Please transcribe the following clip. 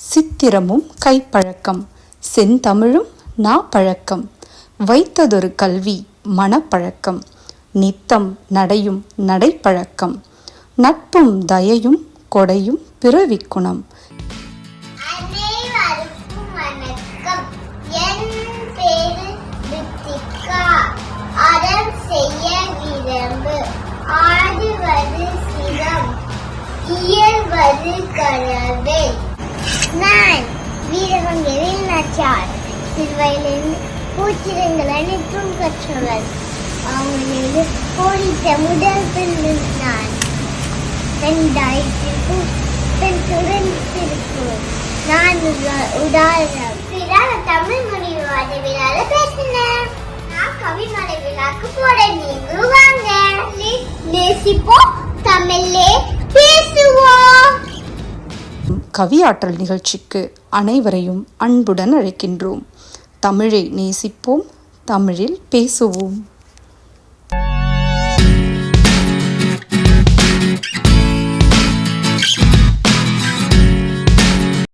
சித்திரமும் கைப்பழக்கம் செந்தமிழும் நா பழக்கம் வைத்ததொரு கல்வி மனப்பழக்கம் நித்தம் நடையும் நடைப்பழக்கம் நட்பும் தயையும் கொடையும் பிறவிக்குணம் வீரவங்கரில் நச்சார் சிறுவையிலிருந்து பூச்சிரங்கள் அனைத்தும் கற்றவர். அவங்களிலிருந்து போடித்த முதல் பெண்ணு நான். ரெண்டாயிரத்தி பெண் திருப்பூர் நான் உதாரணம். விழா தமிழ் மொழி விவாத விழால பேசினேன். நான் கவிமலை விழாக்கு போறேன் நீங்களும் வாங்க. நேசிப்போம். கவியாற்றல் நிகழ்ச்சிக்கு அனைவரையும் அன்புடன் அழைக்கின்றோம். தமிழை நேசிப்போம். தமிழில் பேசுவோம்.